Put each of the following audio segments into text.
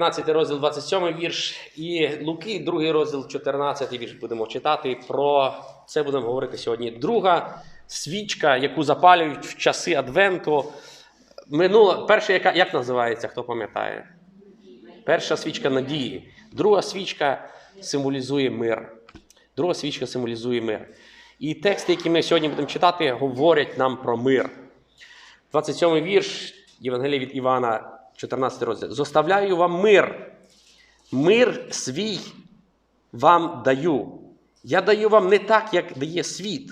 15 розділ, 27 вірш, і Луки, другий розділ, 14 вірш будемо читати. Про це будемо говорити сьогодні. Друга свічка, яку запалюють в часи Адвенту. Минула, перша, яка як називається, хто пам'ятає? Перша свічка надії. Друга свічка символізує мир. Друга свічка символізує мир. І тексти, які ми сьогодні будемо читати, говорять нам про мир. 27 вірш Євангелія від Івана, 14 розділ. Зоставляю вам мир. Мир свій вам даю. Я даю вам не так, як дає світ.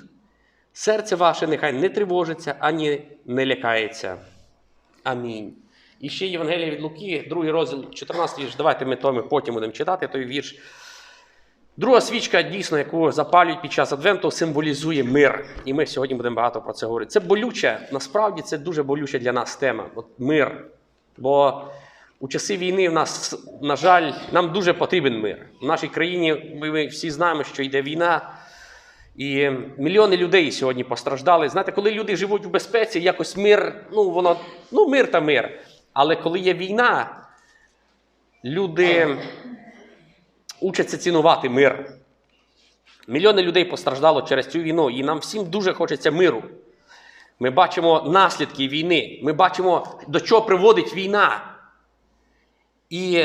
Серце ваше нехай не тривожиться, ані не лякається. Амінь. І ще Євангелія від Луки, другий розділ, 14 вірш. Давайте ми то ми потім будемо читати той вірш. Друга свічка, дійсно, яку запалюють під час Адвенту, символізує мир. І ми сьогодні будемо багато про це говорити. Це болюче, насправді це дуже болюча для нас тема. От мир. Бо у часи війни в нас, на жаль, нам дуже потрібен мир. В нашій країні ми, всі знаємо, що йде війна. І мільйони людей сьогодні постраждали. Знаєте, коли люди живуть в безпеці, якось мир, ну воно, ну мир та мир. Але коли є війна, люди учаться цінувати мир. Мільйони людей постраждало через цю війну, і нам всім дуже хочеться миру. Ми бачимо наслідки війни, ми бачимо, до чого приводить війна. І,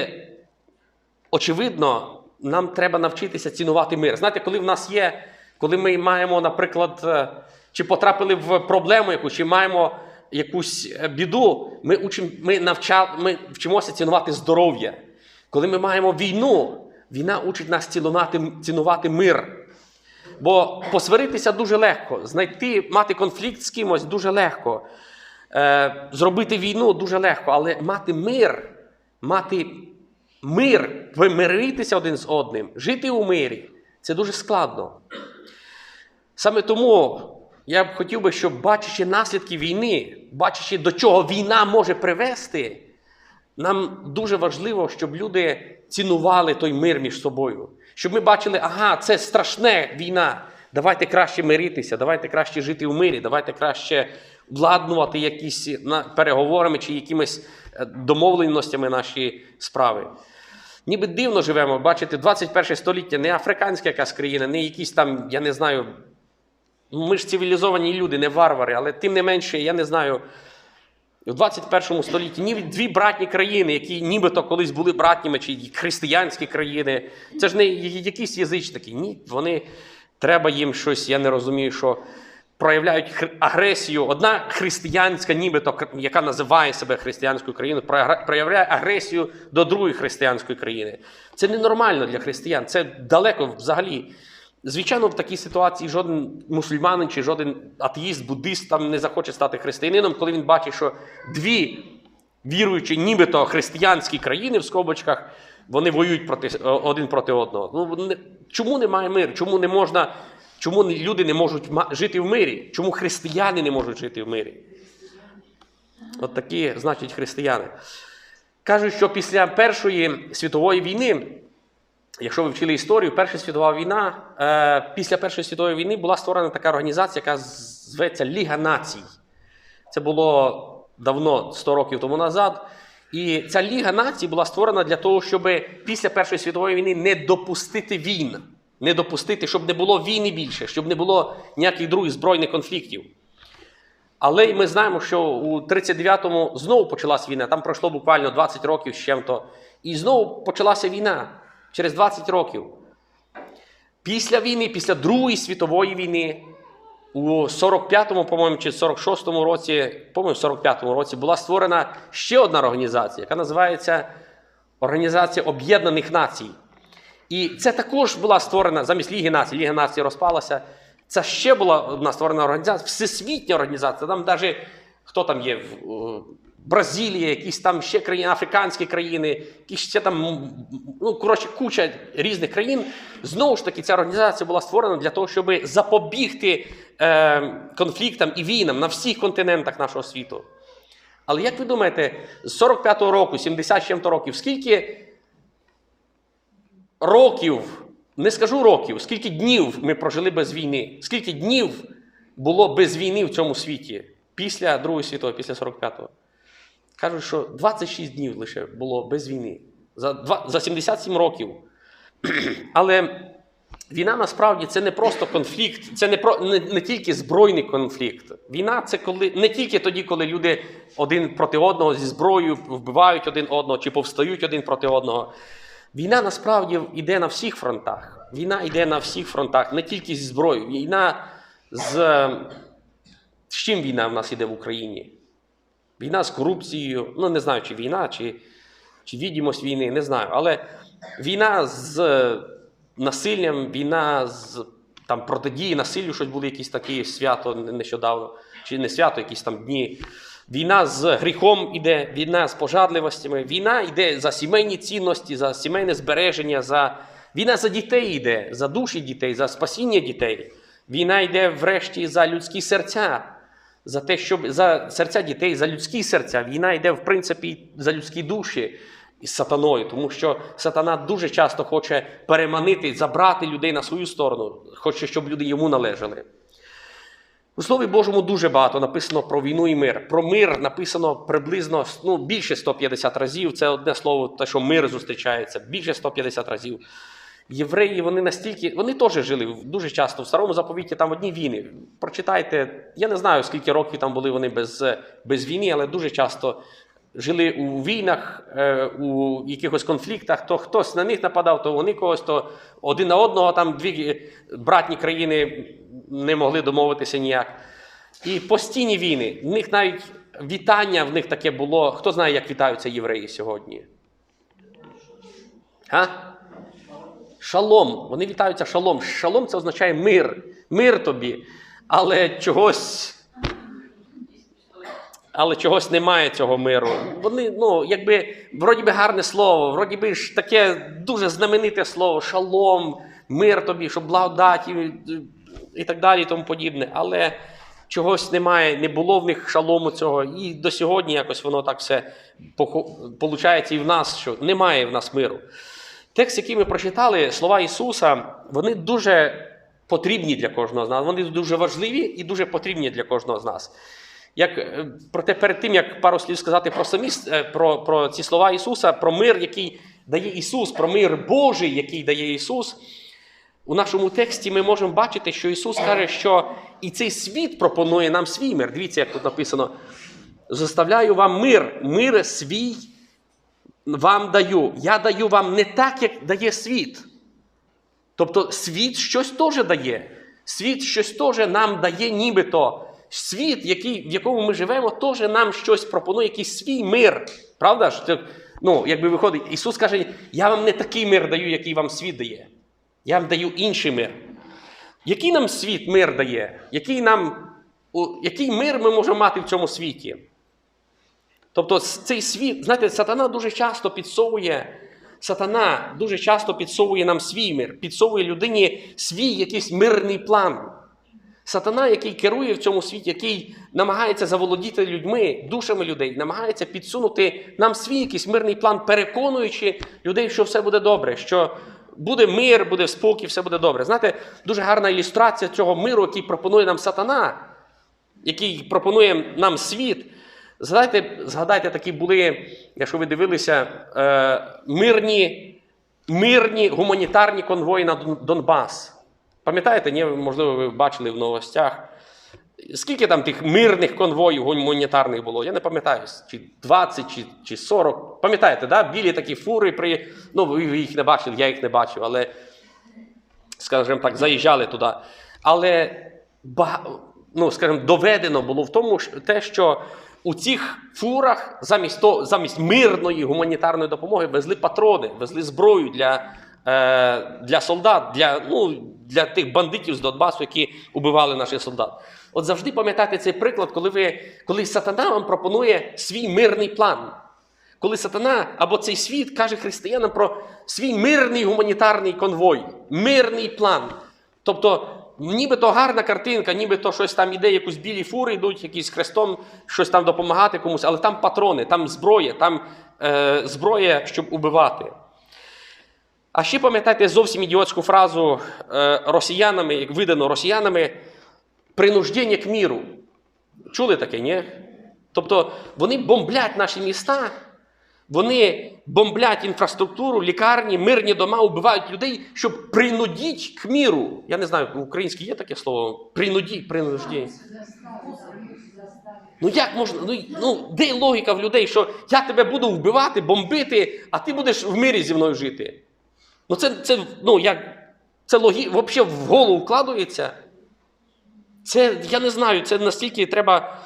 очевидно, нам треба навчитися цінувати мир. Знаєте, коли в нас є, коли ми маємо, наприклад, е, чи потрапили в проблему якусь, чи маємо якусь е, біду, ми, учим, ми, навча, ми вчимося цінувати здоров'я. Коли ми маємо війну, війна учить нас цінувати, цінувати мир. Бо посваритися дуже легко, знайти, мати конфлікт з кимось дуже легко, е, зробити війну дуже легко, але мати мир, мати мир, примиритися один з одним, жити у мирі це дуже складно. Саме тому я б хотів би, щоб бачачи наслідки війни, бачачи, до чого війна може привести, нам дуже важливо, щоб люди цінували той мир між собою. Щоб ми бачили, ага, це страшне війна. Давайте краще миритися, давайте краще жити в мирі, давайте краще владнувати якісь переговорами чи якимись е, домовленостями наші справи. Ніби дивно живемо, бачите, 21 століття не африканська якась країна, не якісь там, я не знаю, ну, ми ж цивілізовані люди, не варвари, але тим не менше, я не знаю, в 21 столітті ні дві братні країни, які нібито колись були братніми, чи християнські країни. Це ж не якісь язичники. Ні, вони треба їм щось, я не розумію, що проявляють агресію. Одна християнська, нібито, яка називає себе християнською країною, проявляє агресію до другої християнської країни. Це ненормально для християн. Це далеко взагалі. Звичайно, в такій ситуації жоден мусульманин чи жоден атеїст, буддист там не захоче стати християнином, коли він бачить, що дві віруючі, нібито християнські країни в скобочках, вони воюють проти, е, один проти одного. Ну, чому немає миру? Чому не можна, чому люди не можуть жити в мирі? Чому християни не можуть жити в мирі? От такі, значить, християни. Кажуть, що після Першої світової війни Якщо ви вчили історію, Перша світова війна, е, після Першої світової війни була створена така організація, яка зветься Ліга націй. Це було давно, 100 років тому назад. І ця Ліга націй була створена для того, щоб після Першої світової війни не допустити війн, не допустити, щоб не було війни більше, щоб не було ніяких других збройних конфліктів. Але ми знаємо, що у 39-му знову почалась війна. Там пройшло буквально 20 років з чим-то. І знову почалася війна через 20 років. Після війни, після Другої світової війни, у 45-му, по-моєму, чи 46-му році, по-моєму, 45-му році була створена ще одна організація, яка називається Організація Об'єднаних Націй. І це також була створена замість Ліги націй. Ліга націй розпалася. Це ще була одна створена організація, всесвітня організація. Там навіть хто там є? Бразилія, якісь там ще країни, африканські країни, якісь ще там, ну, коротше, куча різних країн. Знову ж таки, ця організація була створена для того, щоб запобігти е, конфліктам і війнам на всіх континентах нашого світу. Але як ви думаєте, з 45-го року, 70 з чим-то років, скільки років, не скажу років, скільки днів ми прожили без війни, скільки днів було без війни в цьому світі після Другої світової, після 45-го? Кажуть, що 26 днів лише було без війни. За, два, за 77 років. Але війна насправді це не просто конфлікт, це не, про, не, не тільки збройний конфлікт. Війна це коли не тільки тоді, коли люди один проти одного зі зброєю вбивають один одного чи повстають один проти одного. Війна насправді йде на всіх фронтах. Війна йде на всіх фронтах, не тільки зі зброєю. Війна з. З чим війна в нас йде в Україні? Війна з корупцією. Ну, не знаю, чи війна, чи, чи відомість війни, не знаю. Але війна з е, насиллям, війна з там, протидії насиллю, щось були якісь такі свято нещодавно, чи не свято, якісь там дні. Війна з гріхом іде, війна з пожадливостями, війна йде за сімейні цінності, за сімейне збереження, за... війна за дітей йде, за душі дітей, за спасіння дітей. Війна йде врешті за людські серця, за те, щоб за серця дітей, за людські серця. Війна йде, в принципі, за людські душі із сатаною, тому що сатана дуже часто хоче переманити, забрати людей на свою сторону, хоче, щоб люди йому належали. У Слові Божому дуже багато написано про війну і мир. Про мир написано приблизно ну, більше 150 разів. Це одне слово, те, що мир зустрічається, більше 150 разів. Євреї вони настільки, вони теж жили дуже часто в старому заповіті там одні війни. Прочитайте, я не знаю, скільки років там були вони без, без війни, але дуже часто жили у війнах, е, у якихось конфліктах. То хтось на них нападав, то вони когось, то один на одного там дві братні країни не могли домовитися ніяк. І постійні війни. В них навіть вітання в них таке було. Хто знає, як вітаються євреї сьогодні? А? Шалом. Вони вітаються шалом. Шалом це означає мир. Мир тобі. Але чогось. Але чогось немає цього миру. Вони, ну, якби, вроді би гарне слово, вроді би ж таке дуже знамените слово, шалом, мир тобі, щоб благодать і, і так далі, і тому подібне. Але чогось немає, не було в них шалому цього. І до сьогодні якось воно так все виходить і в нас, що немає в нас миру. Текст, який ми прочитали, слова Ісуса, вони дуже потрібні для кожного з нас. Вони дуже важливі і дуже потрібні для кожного з нас. Як, е, проте перед тим, як пару слів сказати про самі е, про, про ці слова Ісуса, про мир, який дає Ісус, про мир Божий, який дає Ісус, у нашому тексті ми можемо бачити, що Ісус каже, що і цей світ пропонує нам свій мир. Дивіться, як тут написано: заставляю вам мир, мир свій вам даю. Я даю вам не так, як дає світ. Тобто світ щось теж дає. Світ щось теж нам дає, нібито. Світ, який, в якому ми живемо, теж нам щось пропонує, якийсь свій мир. Правда? Ну, якби виходить, Ісус каже, я вам не такий мир даю, який вам світ дає. Я вам даю інший мир. Який нам світ мир дає? Який, нам, який мир ми можемо мати в цьому світі? Тобто цей світ, знаєте, сатана дуже часто підсовує, сатана дуже часто підсовує нам свій мир, підсовує людині свій якийсь мирний план. Сатана, який керує в цьому світі, який намагається заволодіти людьми, душами людей, намагається підсунути нам свій якийсь мирний план, переконуючи людей, що все буде добре, що буде мир, буде спокій, все буде добре. Знаєте, дуже гарна ілюстрація цього миру, який пропонує нам сатана, який пропонує нам світ. Згадайте, згадайте, такі були, якщо ви дивилися, е, мирні, мирні гуманітарні конвої на Донбас. Пам'ятаєте, ні? можливо, ви бачили в новостях. Скільки там тих мирних конвоїв гуманітарних було? Я не пам'ятаю, чи 20, чи чи 40. Пам'ятаєте, да? білі такі фури, при... ну, ви їх не бачили, я їх не бачив, але, скажімо так, заїжджали туди. Але ну, скажімо, доведено було в тому, те, що у цих фурах замість то, замість мирної гуманітарної допомоги везли патрони, везли зброю для е, для солдат, для ну, для тих бандитів з Донбасу, які убивали наших солдат. От завжди пам'ятайте цей приклад, коли ви, коли сатана вам пропонує свій мирний план. Коли сатана або цей світ каже християнам про свій мирний гуманітарний конвой, мирний план. Тобто Нібито гарна картинка, нібито щось там іде, якусь білі фури йдуть, якийсь хрестом, щось там допомагати комусь, але там патрони, там зброя, там е, зброя, щоб убивати. А ще пам'ятаєте зовсім ідіотську фразу е, росіянами, як видано росіянами, принуждення к міру. Чули таке, ні? Тобто вони бомблять наші міста, Вони бомблять інфраструктуру, лікарні, мирні дома, убивають людей, щоб принудіть к міру. Я не знаю, в українській є таке слово? Принудіть, принуждіть. Ну як можна? Ну, ну де логіка в людей, що я тебе буду вбивати, бомбити, а ти будеш в мирі зі мною жити? Ну це, це ну як, це логі... взагалі в голову вкладується. Це, я не знаю, це настільки треба.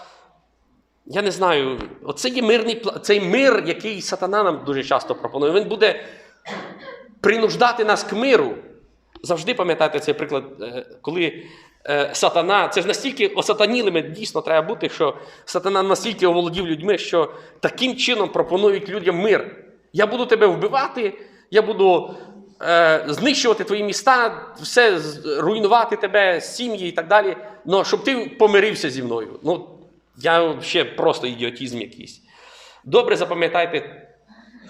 Я не знаю, оце є мирний цей мир, який сатана нам дуже часто пропонує. Він буде принуждати нас к миру. Завжди пам'ятайте цей приклад, е, коли е, сатана, це ж настільки осатанілими дійсно треба бути, що сатана настільки оволодів людьми, що таким чином пропонують людям мир. Я буду тебе вбивати, я буду е, знищувати твої міста, все руйнувати тебе, сім'ї і так далі. Ну, щоб ти помирився зі мною. Ну, я ще просто ідіотізм якийсь. Добре запам'ятайте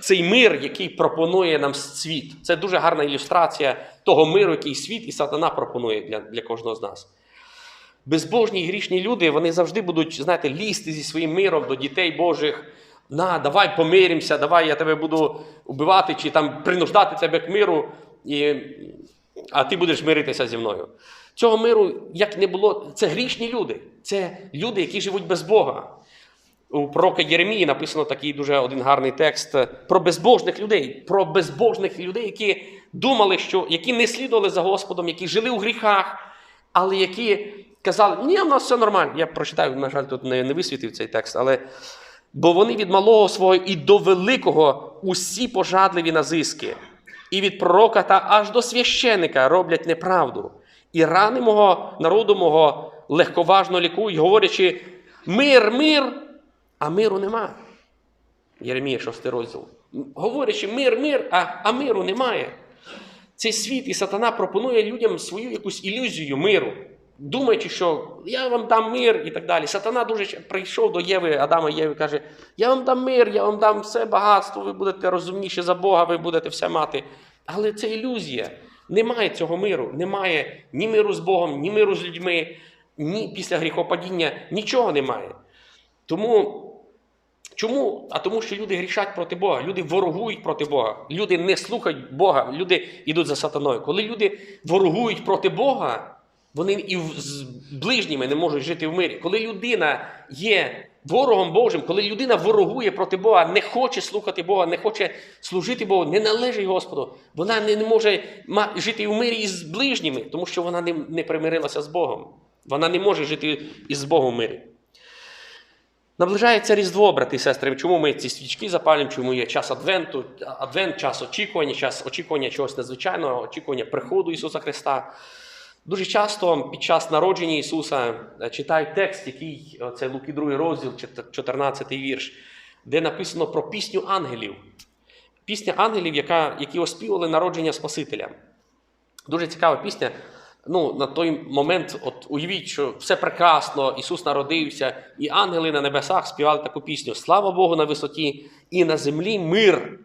цей мир, який пропонує нам світ. Це дуже гарна ілюстрація того миру, який світ і сатана пропонує для, для кожного з нас. Безбожні і грішні люди, вони завжди будуть, знаєте, лізти зі своїм миром до дітей Божих. На, давай помиримося, давай я тебе буду вбивати чи там принуждати тебе к миру, і, а ти будеш миритися зі мною. Цього миру, як не було, це грішні люди. Це люди, які живуть без Бога. У пророка Єремії написано такий дуже один гарний текст е, про безбожних людей, про безбожних людей, які думали, що які не слідували за Господом, які жили у гріхах, але які казали, ні, в нас все нормально. Я прочитаю, на жаль, тут не, не висвітив цей текст, але бо вони від малого свого і до великого усі пожадливі на зиски, і від пророка та аж до священика роблять неправду, і рани мого народу мого легковажно лікують, говорячи: мир, мир, а миру нема. Єремія 6 розділ. Говорячи мир, мир, а, а миру немає. Цей світ і сатана пропонує людям свою якусь ілюзію миру, думаючи, що я вам дам мир і так далі. Сатана дуже прийшов до Єви, Адама Єви, каже: Я вам дам мир, я вам дам все багатство, ви будете розумніші за Бога, ви будете все мати. Але це ілюзія. Немає цього миру. Немає ні миру з Богом, ні миру з людьми, ні після гріхопадіння, нічого немає. Тому Чому? А тому, що люди грішать проти Бога, люди ворогують проти Бога, люди не слухають Бога, люди йдуть за сатаною. Коли люди ворогують проти Бога, вони і з ближніми не можуть жити в мирі. Коли людина є ворогом Божим, коли людина ворогує проти Бога, не хоче слухати Бога, не хоче служити Богу, не належить Господу, вона не, може жити в мирі із ближніми, тому що вона не, примирилася з Богом. Вона не може жити із Богом в мирі. Наближається Різдво, брати і сестри. Чому ми ці свічки запалюємо? Чому є час Адвенту, Адвент, час очікування, час очікування чогось незвичайного, очікування приходу Ісуса Христа. Дуже часто під час народження Ісуса е, читають текст, який е, це Луки 2 розділ, 14 вірш, де написано про пісню ангелів. Пісня ангелів, яка, які оспівали народження Спасителя. Дуже цікава пісня. Ну, на той момент, от уявіть, що все прекрасно, Ісус народився, і ангели на небесах співали таку пісню: Слава Богу на висоті, і на землі мир.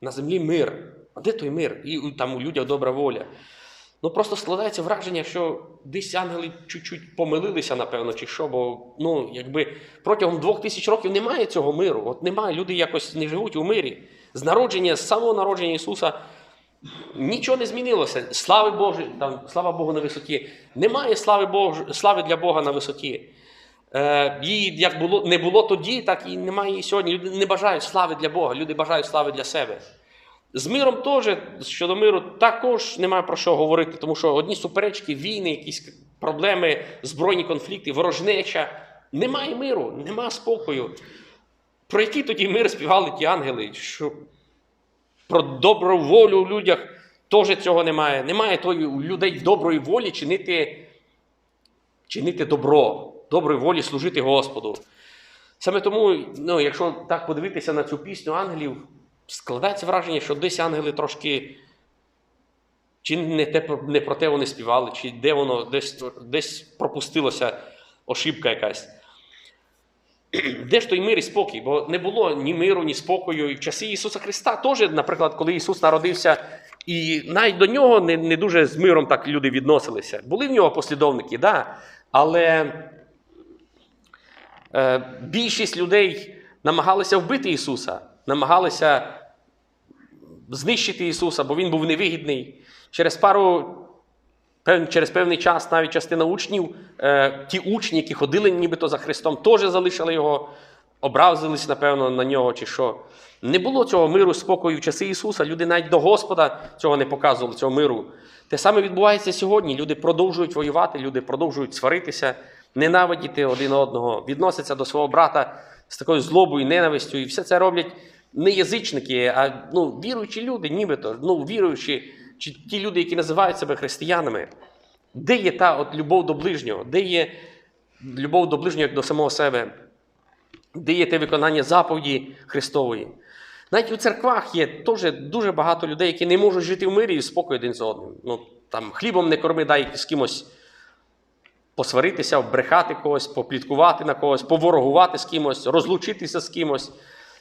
На землі мир. А де той мир? І там у людях добра воля. Ну просто складається враження, що десь ангели чуть-чуть помилилися, напевно, чи що, бо ну, якби протягом двох тисяч років немає цього миру. От немає, люди якось не живуть у мирі. З народження, з самого народження Ісуса Нічого не змінилося. Слави Божі, там, слава Богу на висоті. Немає слави, Бож... слави для Бога на висоті. Е, її як було, не було тоді, так і немає її сьогодні. Люди не бажають слави для Бога, люди бажають слави для себе. З миром теж, щодо миру, також немає про що говорити, тому що одні суперечки, війни, якісь проблеми, збройні конфлікти, ворожнеча. Немає миру, немає спокою. Про який тоді мир співали ті ангели? Що про добру волю у людях теж цього немає. Немає тої у людей доброї волі чинити, чинити добро, доброї волі служити Господу. Саме тому, ну, якщо так подивитися на цю пісню ангелів, складається враження, що десь ангели трошки. Чи не, те, не про те вони співали, чи де воно десь, десь пропустилася ошибка якась. Де ж той мир і спокій? Бо не було ні миру, ні спокою. І в часи Ісуса Христа теж, наприклад, коли Ісус народився, і навіть до нього не, не дуже з миром так люди відносилися. Були в нього послідовники, да, але е, більшість людей намагалися вбити Ісуса, намагалися знищити Ісуса, бо Він був невигідний. Через пару Через певний час навіть частина учнів, е, ті учні, які ходили нібито за Христом, теж залишили його, образились, напевно, на нього чи що. Не було цього миру, спокою в часи Ісуса. Люди навіть до Господа цього не показували, цього миру. Те саме відбувається сьогодні. Люди продовжують воювати, люди продовжують сваритися, ненавидіти один одного, відносяться до свого брата з такою злобою, ненавистю. І все це роблять не язичники, а ну, віруючі люди, нібито, ну, віруючі, чи ті люди, які називають себе християнами. Де є та от любов до ближнього? Де є любов до ближнього як до самого себе? Де є те виконання заповіді Христової? Навіть у церквах є теж дуже багато людей, які не можуть жити в мирі і в спокої один з одним. Ну, там, хлібом не корми, дай з кимось посваритися, обрехати когось, попліткувати на когось, поворогувати з кимось, розлучитися з кимось.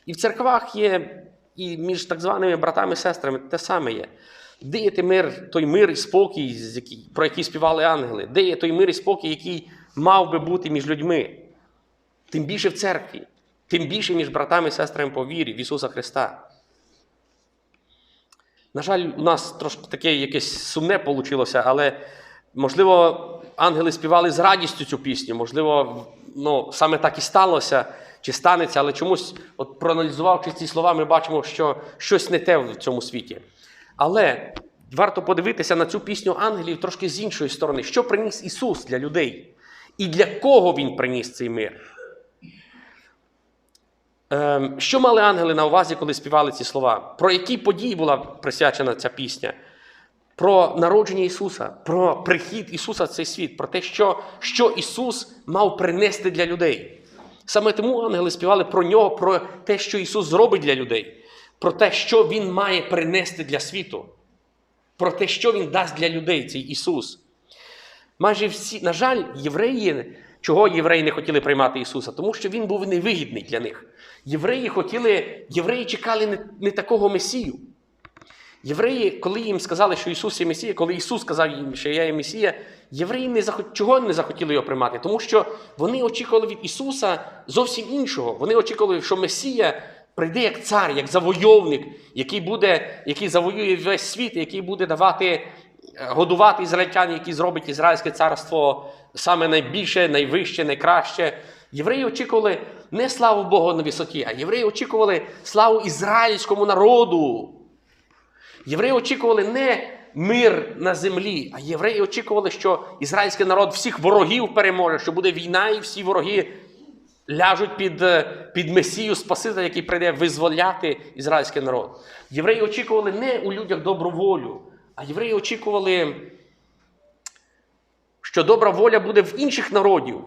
І в церквах є, і між так званими братами і сестрами те саме є. Де є той мир, той мир і спокій, про який співали ангели? Де є той мир і спокій, який мав би бути між людьми? Тим більше в церкві, тим більше між братами і сестрами по вірі в Ісуса Христа. На жаль, у нас трошки таке якесь сумне вийшло, але можливо, ангели співали з радістю цю пісню, можливо, ну, саме так і сталося, чи станеться, але чомусь, от проаналізувавши ці слова, ми бачимо, що щось не те в цьому світі. Але варто подивитися на цю пісню ангелів трошки з іншої сторони, що приніс Ісус для людей, і для кого Він приніс цей мир. Ем, Що мали ангели на увазі, коли співали ці слова? Про які події була присвячена ця пісня? Про народження Ісуса, про прихід Ісуса в цей світ, про те, що, що Ісус мав принести для людей. Саме тому ангели співали про нього, про те, що Ісус зробить для людей, про те, що Він має принести для світу, про те, що Він дасть для людей, цей Ісус. Майже всі, на жаль, євреї, чого євреї не хотіли приймати Ісуса? Тому що Він був невигідний для них. Євреї хотіли, євреї чекали не, не такого Месію. Євреї, коли їм сказали, що Ісус є Месія, коли Ісус сказав їм, що я є Месія, євреї не захот... чого не захотіли його приймати? Тому що вони очікували від Ісуса зовсім іншого. Вони очікували, що Месія прийде як цар, як завойовник, який буде, який завоює весь світ, який буде давати, е, годувати ізраїльтян, який зробить Ізраїльське царство саме найбільше, найвище, найкраще. Євреї очікували не славу Богу на висоті, а євреї очікували славу ізраїльському народу. Євреї очікували не мир на землі, а євреї очікували, що ізраїльський народ всіх ворогів переможе, що буде війна, і всі вороги ляжуть під, е, під Месію Спасителя, який прийде визволяти ізраїльський народ. Євреї очікували не у людях добру волю, а євреї очікували, що добра воля буде в інших народів,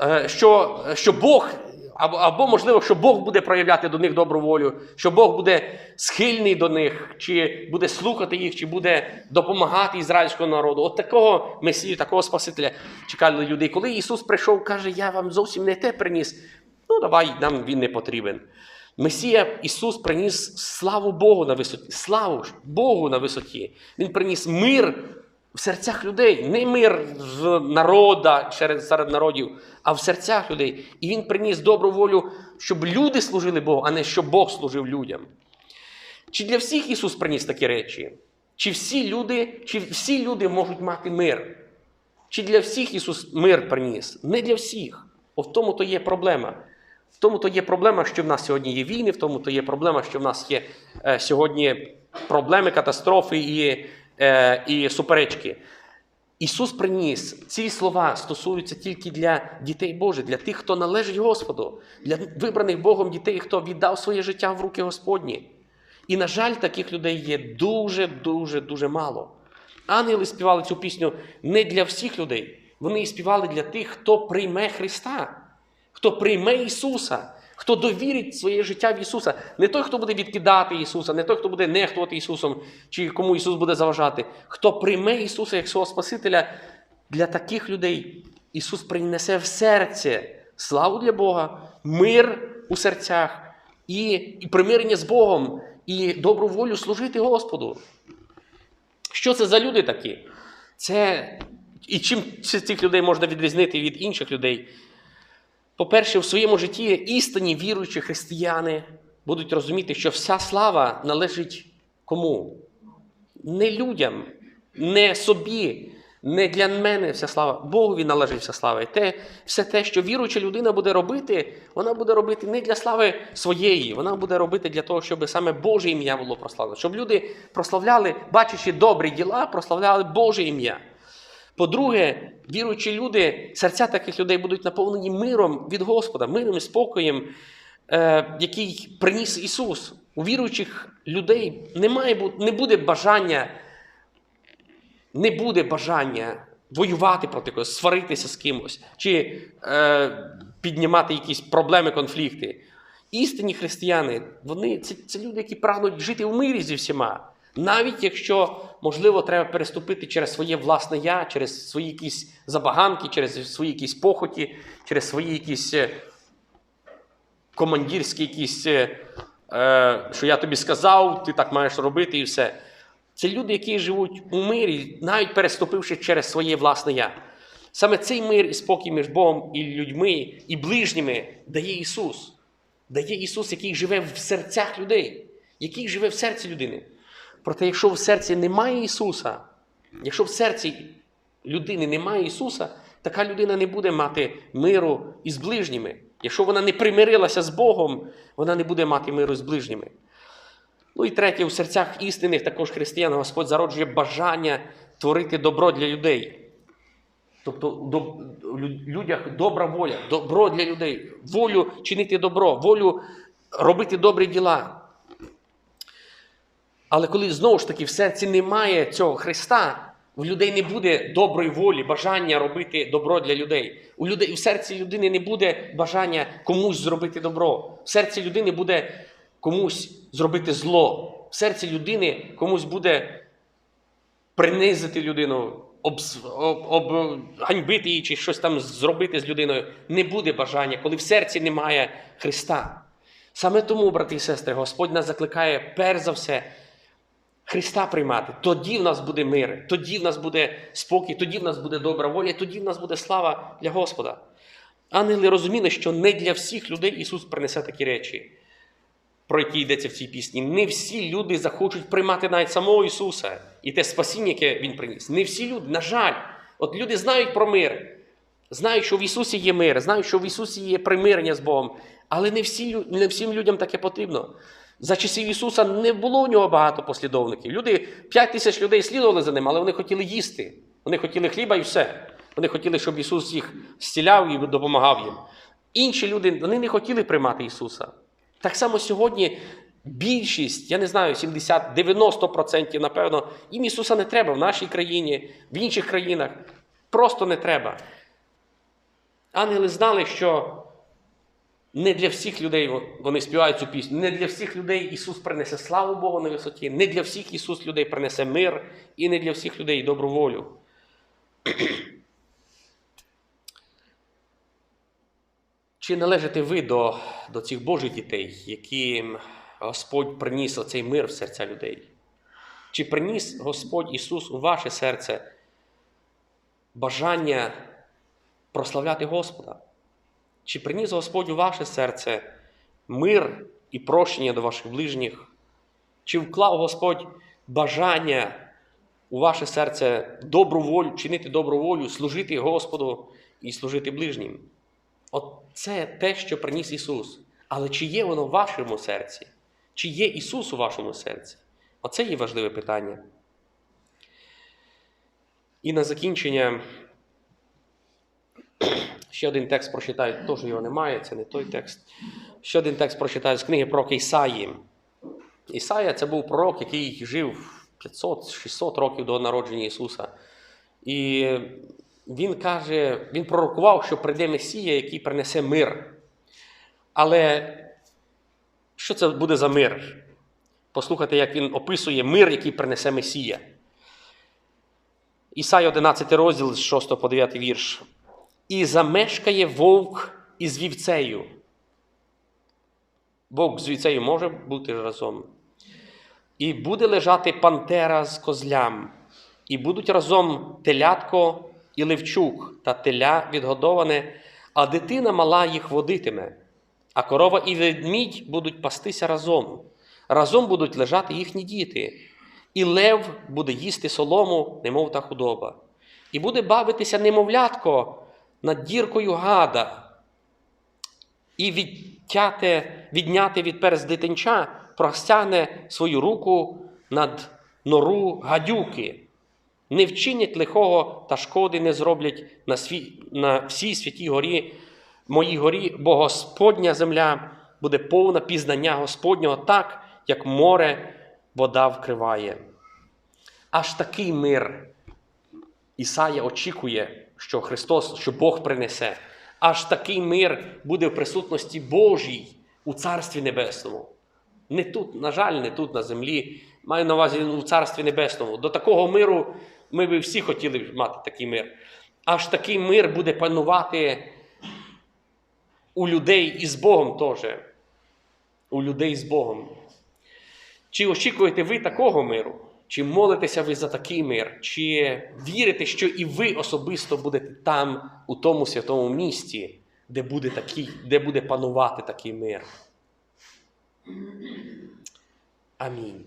Е, що, що Бог, або, або, можливо, що Бог буде проявляти до них добру волю, що Бог буде схильний до них, чи буде слухати їх, чи буде допомагати ізраїльському народу. От такого Месію, такого Спасителя чекали люди. Коли Ісус прийшов, каже, я вам зовсім не те приніс, ну давай, нам він не потрібен. Месія Ісус приніс славу Богу на висоті, славу Богу на висоті. Він приніс мир в серцях людей, не мир в народа серед, серед народів, а в серцях людей. І він приніс добру волю, щоб люди служили Богу, а не щоб Бог служив людям. Чи для всіх Ісус приніс такі речі? Чи всі люди, чи всі люди можуть мати мир? Чи для всіх Ісус мир приніс? Не для всіх. О, в тому то є проблема. В тому то є проблема, що в нас сьогодні є війни, в тому то є проблема, що в нас є е, сьогодні проблеми, катастрофи і, е, і суперечки. Ісус приніс ці слова стосуються тільки для дітей Божих, для тих, хто належить Господу, для вибраних Богом дітей, хто віддав своє життя в руки Господні. І, на жаль, таких людей є дуже, дуже, дуже мало. Ангели співали цю пісню не для всіх людей. Вони співали для тих, хто прийме Христа, хто прийме Ісуса, хто довірить своє життя в Ісуса. Не той, хто буде відкидати Ісуса, не той, хто буде нехтувати Ісусом, чи кому Ісус буде заважати. Хто прийме Ісуса як свого Спасителя, для таких людей Ісус принесе в серце славу для Бога, мир у серцях і, і примирення з Богом, і добру волю служити Господу. Що це за люди такі? Це, і чим цих людей можна відрізнити від інших людей? По-перше, в своєму житті істинні віруючі християни будуть розуміти, що вся слава належить кому? Не людям, не собі, не для мене вся слава. Богові належить вся слава. І те, все те, що віруюча людина буде робити, вона буде робити не для слави своєї, вона буде робити для того, щоб саме Боже ім'я було прославлено. Щоб люди прославляли, бачачи добрі діла, прославляли Боже ім'я. По-друге, віруючі люди, серця таких людей будуть наповнені миром від Господа, миром і спокоєм, е, який приніс Ісус. У віруючих людей немає, не буде бажання, не буде бажання воювати проти когось, сваритися з кимось чи е, піднімати якісь проблеми, конфлікти. Істинні християни, вони це, це люди, які прагнуть жити в мирі зі всіма. Навіть якщо, можливо, треба переступити через своє власне я, через свої якісь забаганки, через свої якісь похоті, через свої якісь е, командирські якісь, е, е, що я тобі сказав, ти так маєш робити і все. Це люди, які живуть у мирі, навіть переступивши через своє власне я. Саме цей мир і спокій між Богом і людьми, і ближніми дає Ісус. Дає Ісус, який живе в серцях людей, який живе в серці людини. Проте, якщо в серці немає Ісуса, якщо в серці людини немає Ісуса, така людина не буде мати миру із ближніми. Якщо вона не примирилася з Богом, вона не буде мати миру з ближніми. Ну і третє, у серцях істинних також християн Господь зароджує бажання творити добро для людей. Тобто в людях добра воля, добро для людей, волю чинити добро, волю робити добрі діла. Але коли знову ж таки в серці немає цього Христа, в людей не буде доброї волі, бажання робити добро для людей. У людей в серці людини не буде бажання комусь зробити добро. В серці людини буде комусь зробити зло. В серці людини комусь буде принизити людину, об, об, обганьбити її чи щось там зробити з людиною. Не буде бажання, коли в серці немає Христа. Саме тому, брати і сестри, Господь нас закликає перш за все. Христа приймати, тоді в нас буде мир, тоді в нас буде спокій, тоді в нас буде добра воля, тоді в нас буде слава для Господа. Ангели розуміли, що не для всіх людей Ісус принесе такі речі, про які йдеться в цій пісні. Не всі люди захочуть приймати навіть самого Ісуса і те спасіння, яке Він приніс. Не всі люди, на жаль, от люди знають про мир, знають, що в Ісусі є мир, знають, що в Ісусі є примирення з Богом, але не, всі, не всім людям таке потрібно. За часів Ісуса не було у нього багато послідовників. Люди, 5 тисяч людей слідували за ним, але вони хотіли їсти. Вони хотіли хліба і все. Вони хотіли, щоб Ісус їх зціляв і допомагав їм. Інші люди вони не хотіли приймати Ісуса. Так само сьогодні більшість, я не знаю, 70-90%, напевно, їм Ісуса не треба в нашій країні, в інших країнах. Просто не треба. Ангели знали, що не для всіх людей вони співають цю пісню. Не для всіх людей Ісус принесе славу Богу на висоті, не для всіх Ісус людей принесе мир, і не для всіх людей добру волю. Чи належите ви до, до цих Божих дітей, яким Господь приніс оцей мир в серця людей? Чи приніс Господь Ісус у ваше серце бажання прославляти Господа? Чи приніс Господь у ваше серце мир і прощення до ваших ближніх? Чи вклав Господь бажання у ваше серце добру волю, чинити добру волю, служити Господу і служити ближнім? От це те, що приніс Ісус. Але чи є воно в вашому серці? Чи є Ісус у вашому серці? Оце є важливе питання. І на закінчення. Ще один текст прочитаю, теж його немає, це не той текст. Ще один текст прочитаю з книги про Ісаї. Ісая це був пророк, який жив 500-600 років до народження Ісуса. І він каже, він пророкував, що прийде Месія, який принесе мир. Але що це буде за мир? Послухайте, як він описує мир, який принесе Месія. Ісай 11 розділ з 6 по 9 вірш і замешкає вовк із вівцею. Вовк з вівцею може бути разом. І буде лежати пантера з козлям, і будуть разом телятко і левчук та теля відгодоване, а дитина мала їх водитиме, а корова і ведмідь будуть пастися разом. Разом будуть лежати їхні діти, і лев буде їсти солому, немов та худоба, і буде бавитися немовлятко над діркою гада, і відтяте, відняти від перс дитинча, простягне свою руку над нору гадюки. Не вчинять лихого та шкоди не зроблять на, сві... на всій святій горі, моїй горі, бо Господня земля буде повна пізнання Господнього так, як море вода вкриває. Аж такий мир Ісая очікує, що Христос, що Бог принесе. Аж такий мир буде в присутності Божій у Царстві Небесному. Не тут, на жаль, не тут на землі. Маю на увазі у Царстві Небесному. До такого миру ми би всі хотіли мати такий мир. Аж такий мир буде панувати у людей із Богом теж. У людей з Богом. Чи очікуєте ви такого миру? Чи молитеся ви за такий мир? Чи вірите, що і ви особисто будете там, у тому святому місті, де буде, такий, де буде панувати такий мир? Амінь.